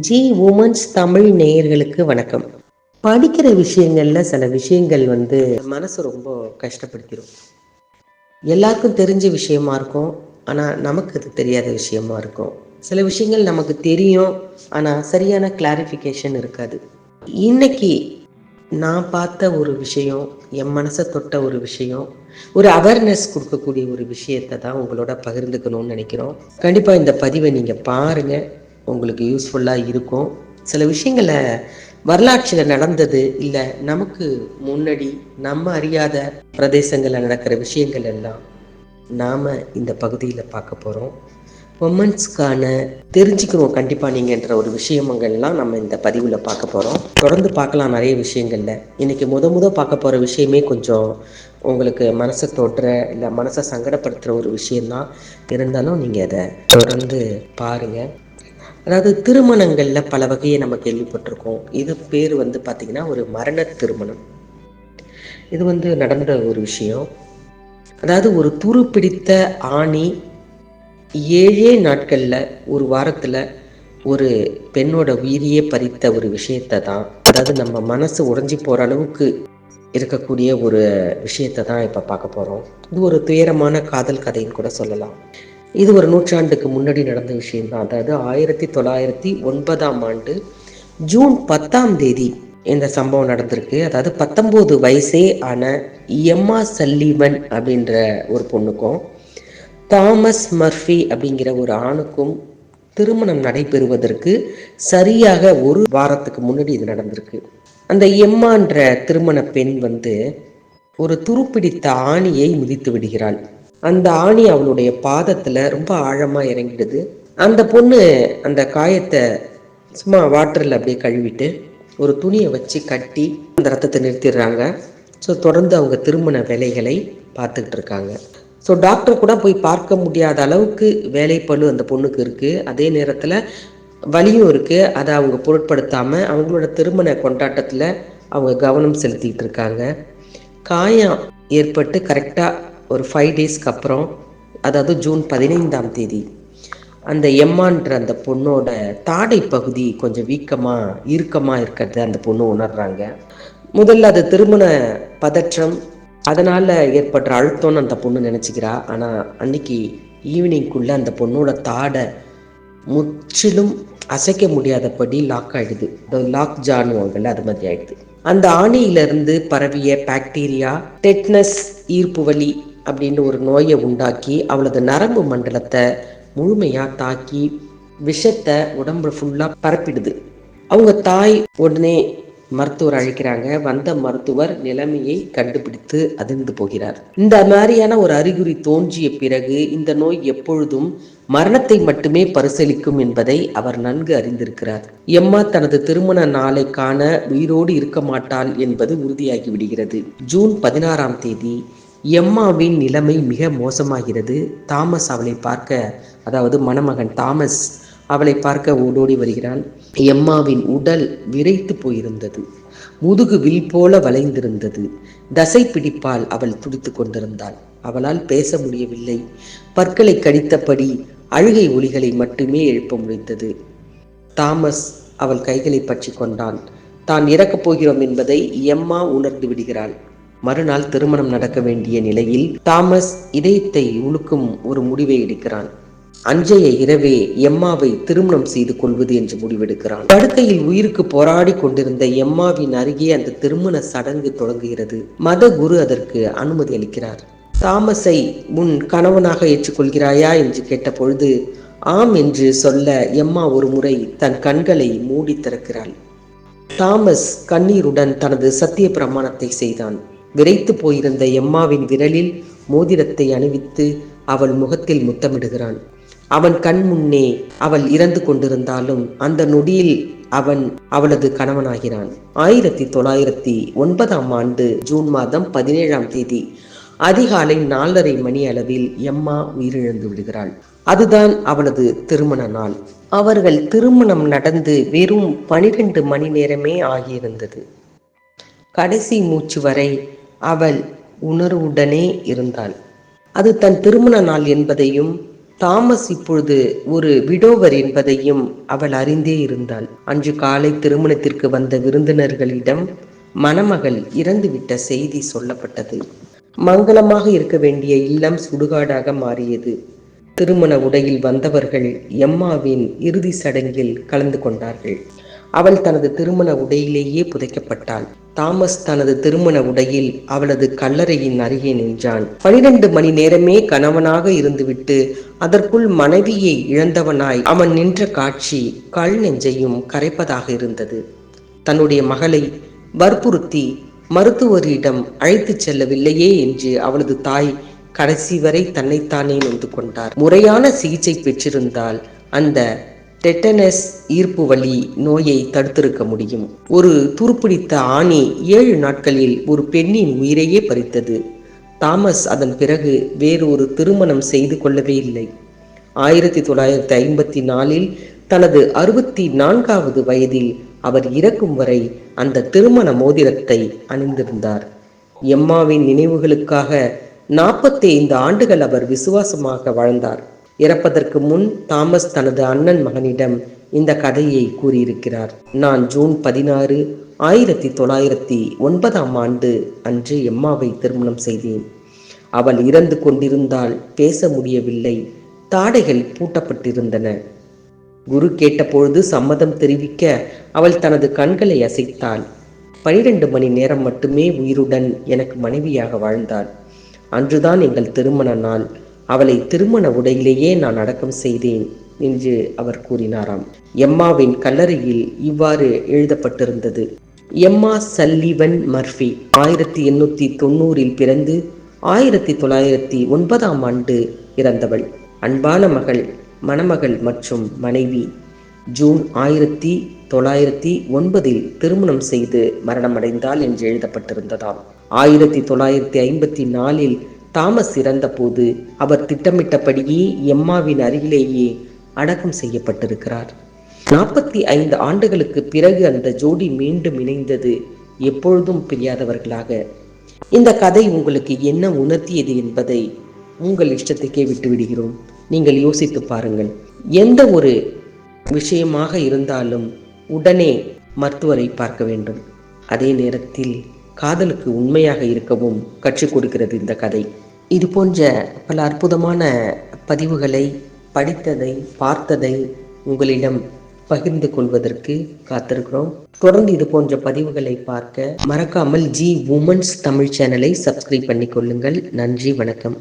G women's Tamil நேயர்களுக்கு வணக்கம். படிக்கிற விஷயங்கள்ல சில விஷயங்கள் வந்து மனசு ரொம்ப கஷ்டப்படுத்திடும் எல்லாருக்கும் தெரிஞ்ச விஷயமா இருக்கும். ஆனால் நமக்கு அது தெரியாத விஷயமா இருக்கும். சில விஷயங்கள் நமக்கு தெரியும். ஆனால் சரியான கிளாரிஃபிகேஷன் இருக்காது. இன்னைக்கு நான் பார்த்த ஒரு விஷயம் என் மனசை தொட்ட ஒரு விஷயம் ஒரு அவேர்னஸ் கொடுக்கக்கூடிய ஒரு விஷயத்தை தான் உங்களோட பகிர்ந்துக்கணும்னு நினைக்கிறோம். கண்டிப்பாக இந்த பதிவை நீங்கள் பாருங்கள் உங்களுக்கு யூஸ்ஃபுல்லாக இருக்கும். சில விஷயங்களை வரலாற்றில் நடந்தது இல்லை நமக்கு முன்னாடி நம்ம அறியாத பிரதேசங்களில் நடக்கிற விஷயங்கள் எல்லாம் நாம் இந்த பகுதியில் பார்க்க போகிறோம் உமன்ஸ்க்கான தெரிஞ்சுக்கிறோம் கண்டிப்பாக நீங்கன்ற ஒரு விஷயங்கள்லாம் நம்ம இந்த பதிவில் பார்க்க போகிறோம் தொடர்ந்து பார்க்கலாம் நிறைய விஷயங்களில். இன்றைக்கி முத முத பார்க்க போகிற விஷயமே கொஞ்சம் உங்களுக்கு மனசை தொடுற இல்லை மனசை சங்கடப்படுத்துகிற ஒரு விஷயந்தான் இருந்தாலும் நீங்கள் அதை தொடர்ந்து பாருங்கள் அதாவது திருமணங்களில் பல வகையை நம்ம கேள்விப்பட்டிருக்கோம். இது பேர் வந்து பார்த்திங்கன்னா ஒரு மரண திருமணம். இது வந்து நடந்த ஒரு விஷயம். அதாவது ஒரு துரு பிடித்த ஆணி ஏழே நாட்களில் ஒரு வாரத்தில் ஒரு பெண்ணோட உயிரியே பறித்த ஒரு விஷயத்தை தான். அதாவது நம்ம மனசு உடஞ்சி போகிற அளவுக்கு இருக்கக்கூடிய ஒரு விஷயத்தை தான் இப்போ பார்க்க போகிறோம் இது ஒரு துயரமான காதல் கதைன்னு கூட சொல்லலாம். இது ஒரு நூற்றாண்டுக்கு முன்னாடி நடந்த விஷயம்தான். அதாவது ஆயிரத்தி தொள்ளாயிரத்தி ஒன்பதாம் ஆண்டு ஜூன் பத்தாம் தேதி இந்த சம்பவம் நடந்திருக்கு. அதாவது பத்தொம்போது வயசே ஆன எம்மா சல்லீவன் அப்படின்ற ஒரு பொண்ணுக்கும் தாமஸ் மர்ஃபி அப்படிங்கிற ஒரு ஆணுக்கும் திருமணம் நடைபெறுவதற்கு சரியாக ஒரு வாரத்துக்கு முன்னாடி இது நடந்திருக்கு. அந்த எம்மான்ற திருமண பெண் வந்து ஒரு துருப்பிடித்த ஆணியை மிதித்து விடுகிறாள். அந்த ஆணி அவளுடைய பாதத்தில் ரொம்ப ஆழமாக இறங்கிடுது. அந்த பொண்ணு அந்த காயத்தை சும்மா வாட்டரில் அப்படியே கழுவிட்டு ஒரு துணியை வச்சு கட்டி அந்த ரத்தத்தை நிறுத்திடுறாங்க. ஸோ தொடர்ந்து அவங்க திருமண வேலைகளை பார்த்துக்கிட்டு இருக்காங்க. ஸோ டாக்டர் கூட போய் பார்க்க முடியாத அளவுக்கு வேலைப்பழு அந்த பொண்ணுக்கு இருக்குது அதே நேரத்தில் வலியும் இருக்குது அதை அவங்க பொருட்படுத்தாமல் அவங்களோட திருமண கொண்டாட்டத்தில் அவங்க கவனம் செலுத்திக்கிட்டு இருக்காங்க. காயம் ஏற்பட்டு கரெக்டாக ஒரு ஃபைவ் டேஸ்க்கு அப்புறம் அதாவது ஜூன் பதினைந்தாம் தேதி அந்த எம்மான்ற அந்த பொண்ணோட தாடை பகுதி கொஞ்சம் வீக்கமாக இறுக்கமாக இருக்கிறத அந்த பொண்ணு உணர்றாங்க. முதல்ல அது திருமண பதற்றம் அதனால் ஏற்படுற அழுத்தம்னு அந்த பொண்ணு நினச்சிக்கிறா. ஆனால் அன்னைக்கு ஈவினிங்குள்ளே அந்த பொண்ணோட தாடை முற்றிலும் அசைக்க முடியாதபடி லாக் ஆகிடுது லாக் ஜானுவாங்கல்ல அது மாதிரி ஆகிடுது அந்த ஆணியிலிருந்து பரவிய பாக்டீரியா டெட்னஸ் ஈர்ப்பு வலி அப்படின்னு ஒரு நோயை உண்டாக்கி அவளது நரம்பு மண்டலத்தை முழுமையாக தாக்கி விஷத்தை உடம்பு ஃபுல்லாக பரப்பிடுது. அவங்க தாய் உடனே மருத்துவர் அழைக்கிறாங்க. வந்த மருத்துவர் நிலைமையை கண்டுபிடித்து அதிர்ந்து போகிறார். இந்த மாதிரியான ஒரு அறிகுறி தோன்றிய பிறகு இந்த நோய் எப்பொழுதும் மரணத்தை மட்டுமே பரிசீலிக்கும் என்பதை அவர் நன்கு அறிந்திருக்கிறார். எம்மா தனது திருமண நாளை காண உயிரோடு இருக்க மாட்டாள் என்பது உறுதியாகி விடுகிறது. ஜூன் பதினாறாம் தேதி எம்மாவின் நிலைமை மிக மோசமாகிறது. தாமஸ் அவளை பார்க்க அதாவது மணமகன் தாமஸ் அவளை பார்க்க ஓடோடி வருகிறான் எம்மாவின் உடல் விரைத்து போயிருந்தது. முதுகு வில் போல வளைந்திருந்தது. தசை பிடிப்பால் அவள் துடித்து கொண்டிருந்தாள். அவளால் பேச முடியவில்லை. பற்களை கடித்தபடி அழுகை ஒலிகளை மட்டுமே எழுப்ப முடிந்தது. தாமஸ் அவள் கைகளை பற்றி கொண்டான். தான் இறக்கப் போகிறோம் என்பதை எம்மா உணர்ந்து விடுகிறாள். மறுநாள் திருமணம் நடக்க வேண்டிய நிலையில் தாமஸ் இதயத்தை உழுக்கும் ஒரு முடிவை எடுக்கிறான். அஞ்சைய இரவே எம்மாவை திருமணம் செய்து கொள்வது என்று முடிவெடுக்கிறான். படுக்கையில் உயிருக்கு போராடி கொண்டிருந்த எம்மாவின் அருகே அந்த திருமண சடங்கு தொடங்குகிறது. மத குரு அதற்கு அனுமதி அளிக்கிறார். தாமஸை உன் கணவனாக ஏற்றுக்கொள்கிறாயா என்று கேட்ட பொழுது ஆம் என்று சொல்ல எம்மா ஒரு முறை தன் கண்களை மூடி திறக்கிறாள். தாமஸ் கண்ணீருடன் தனது சத்திய பிரமாணத்தை செய்தான். விரைத்து போயிருந்த எம்மாவின் விரலில் மோதிரத்தை அணிவித்து அவள் முகத்தில் முத்தமிடுகிறான். அவன் கண் முன்னே அவள் இறந்து கொண்டிருந்தாலும் அந்த நொடியில் அவன் அவளது கணவனாகிறான். ஆயிரத்தி தொள்ளாயிரத்தி ஒன்பதாம் ஆண்டு ஜூன் மாதம் பதினேழாம் தேதி அதிகாலை நாலரை மணி அளவில் எம்மா உயிரிழந்து விடுகிறாள். அதுதான் அவளது திருமண நாள். அவர்கள் திருமணம் நடந்து வெறும் பனிரெண்டு மணி நேரமே ஆகியிருந்தது. கடைசி மூச்சு வரை அவள் உணர்வுடனே இருந்தாள். அது தன் திருமண நாள் என்பதையும் தாமஸ் இப்பொழுது ஒரு விடோவர் என்பதையும் அவள் அறிந்தே இருந்தாள். அன்று காலை திருமணத்திற்கு வந்த விருந்தினர்களிடம் மணமகள் இறந்துவிட்ட செய்தி சொல்லப்பட்டது. மங்களமாக இருக்க வேண்டிய இல்லம் சுடுகாடாக மாறியது. திருமண உடையில் வந்தவர்கள் எம்மாவின் இறுதி சடங்கில் கலந்து கொண்டார்கள். அவள் தனது திருமண உடையிலேயே புதைக்கப்பட்டாள். தாமஸ் தனது திருமண உடையில் அவளது கல்லறையின் அருகே நின்றான். பனிரெண்டு மணி நேரமே கணவனாக இருந்துவிட்டு அதற்குள் மனைவியை இழந்தவனாய் அவன் நின்ற காட்சி கல் நெஞ்சையும் கரைப்பதாக இருந்தது. தன்னுடைய மகளை வற்புறுத்தி மருத்துவரிடம் அழைத்துச் செல்லவில்லையே என்று அவளது தாய் கடைசி வரை தன்னைத்தானே நொந்து கொண்டார். முறையான சிகிச்சை பெற்றிருந்தால் அந்த டெட்டனஸ் ஈர்ப்பு வலி நோயை தடுத்திருக்க முடியும். ஒரு துருப்பிடித்த ஆணி ஏழு நாட்களில் ஒரு பெண்ணின் உயிரையே பறித்தது. தாமஸ் அதன் பிறகு வேறொரு திருமணம் செய்து கொள்ளவே இல்லை. ஆயிரத்தி தொள்ளாயிரத்தி ஐம்பத்தி நாலில் தனது அறுபத்தி நான்காவது வயதில் அவர் இறக்கும் வரை அந்த திருமண மோதிரத்தை அணிந்திருந்தார். எம்மாவின் நினைவுகளுக்காக நாற்பத்தி ஐந்து ஆண்டுகள் அவர் விசுவாசமாக வாழ்ந்தார். இறப்பதற்கு முன் தாமஸ் தனது அண்ணன் மகனிடம் இந்த கதையை கூறியிருக்கிறார். நான் ஜூன் பதினாறு ஆயிரத்தி தொள்ளாயிரத்தி ஒன்பதாம் ஆண்டு அன்று எம்மாவை திருமணம் செய்தேன். அவள் இறந்து கொண்டிருந்தால் பேச முடியவில்லை தாடைகள் பூட்டப்பட்டிருந்தன. குரு கேட்டபொழுது சம்மதம் தெரிவிக்க அவள் தனது கண்களை அசைத்தாள். பனிரெண்டு மணி நேரம் மட்டுமே உயிருடன் எனக்கு மனைவியாக வாழ்ந்தாள். அன்றுதான் எங்கள் திருமண நாள். அவளை திருமண உடையிலேயே நான் அடக்கம் செய்தேன் என்று அவர் கூறினாராம். எம்மாவின் கல்லறையில் இவ்வாறு எழுதப்பட்டிருந்தது. எம்மா சல்லிவன் மர்ஃபி ஆயிரத்தி எண்ணூத்தி தொண்ணூறில் பிறந்து ஆயிரத்தி தொள்ளாயிரத்தி ஒன்பதாம் ஆண்டு இறந்தவள். அன்பான மகள் மணமகள் மற்றும் மனைவி ஜூன் ஆயிரத்தி தொள்ளாயிரத்தி ஒன்பதில் திருமணம் செய்து மரணமடைந்தாள் என்று எழுதப்பட்டிருந்ததாம். ஆயிரத்தி தொள்ளாயிரத்தி ஐம்பத்தி நாலில் தாமஸ் இறந்தபோது அவர் திட்டமிட்டபடியே எம்மாவின் அருகிலேயே அடக்கம் செய்யப்பட்டிருக்கிறார். நாற்பத்தி ஐந்து ஆண்டுகளுக்கு பிறகு அந்த ஜோடி மீண்டும் இணைந்தது எப்பொழுதும் பிரியாதவர்களாக. இந்த கதை உங்களுக்கு என்ன உணர்த்தியது என்பதை உங்கள் இஷ்டத்துக்கே விட்டுவிடுகிறோம். நீங்கள் யோசித்து பாருங்கள். எந்த ஒரு விஷயமாக இருந்தாலும் உடனே மருத்துவரை பார்க்க வேண்டும். அதே நேரத்தில் காதலுக்கு உண்மையாக இருக்கவும் கற்றுக் கொடுக்கிறது இந்த கதை. இது போன்ற பல அற்புதமான பதிவுகளை படித்ததை பார்த்ததை உங்களிடம் பகிர்ந்து கொள்வதற்கு காத்திருக்கிறோம். தொடர்ந்து இது போன்ற பதிவுகளை பார்க்க மறக்காமல் ஜி உமன்ஸ் தமிழ் சேனலை சப்ஸ்கிரைப் பண்ணிக்கொள்ளுங்கள் நன்றி வணக்கம்.